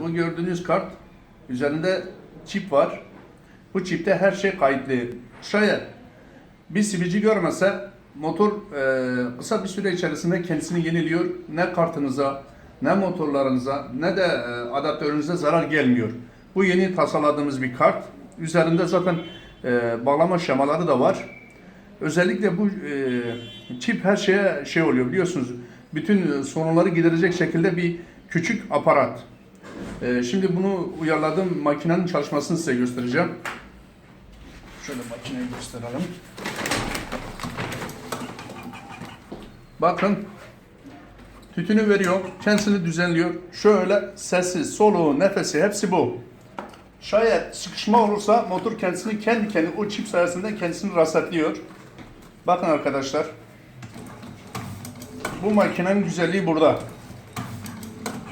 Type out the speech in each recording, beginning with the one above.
Bu gördüğünüz kart üzerinde çip var. Bu çipte her şey kayıtlı. Şayet bir sivici görmese motor e, kısa bir süre içerisinde kendisini yeniliyor. Ne kartınıza, ne motorlarınıza, ne de e, adaptörünüze zarar gelmiyor. Bu yeni tasarladığımız bir kart. Üzerinde zaten e, bağlama şemaları da var. Özellikle bu e, çip her şeye şey oluyor biliyorsunuz. Bütün sorunları giderecek şekilde bir küçük aparat. Ee, şimdi bunu uyarladığım makinenin çalışmasını size göstereceğim. Şöyle makineyi gösterelim. Bakın tütünü veriyor, kendisini düzenliyor. Şöyle sesi, soluğu, nefesi hepsi bu. Şayet sıkışma olursa motor kendisini kendi kendine o çip sayesinde kendisini rahatlatıyor. Bakın arkadaşlar. Bu makinenin güzelliği burada.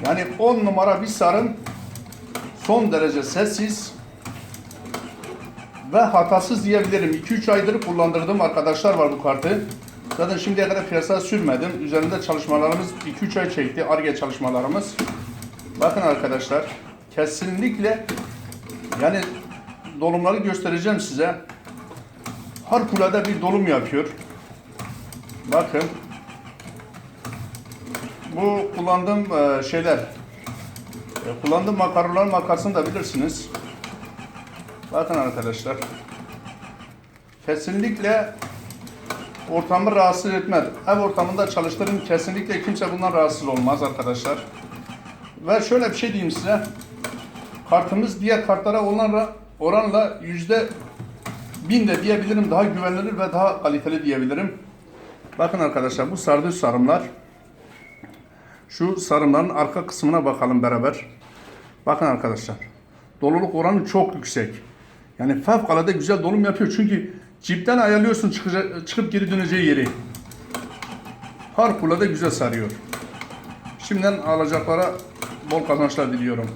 Yani 10 numara bir sarım son derece sessiz ve hatasız diyebilirim. 2-3 aydır kullandırdığım arkadaşlar var bu kartı. Zaten şimdiye kadar piyasaya sürmedim. Üzerinde çalışmalarımız 2-3 ay çekti. ARGE çalışmalarımız. Bakın arkadaşlar. Kesinlikle yani dolumları göstereceğim size. Harikulade bir dolum yapıyor. Bakın. Bu kullandığım e, şeyler, e, kullandığım makaronların markasını da bilirsiniz. Bakın arkadaşlar. Kesinlikle ortamı rahatsız etmez. Ev ortamında çalıştırın kesinlikle kimse bundan rahatsız olmaz arkadaşlar. Ve şöyle bir şey diyeyim size. Kartımız diğer kartlara oranla, oranla yüzde bin de diyebilirim daha güvenilir ve daha kaliteli diyebilirim. Bakın arkadaşlar bu sardığı sarımlar. Şu sarımların arka kısmına bakalım beraber. Bakın arkadaşlar. Doluluk oranı çok yüksek. Yani fevkalade güzel dolum yapıyor. Çünkü cipten ayarlıyorsun çıkıp geri döneceği yeri. Harikulade güzel sarıyor. Şimdiden alacaklara bol kazançlar diliyorum.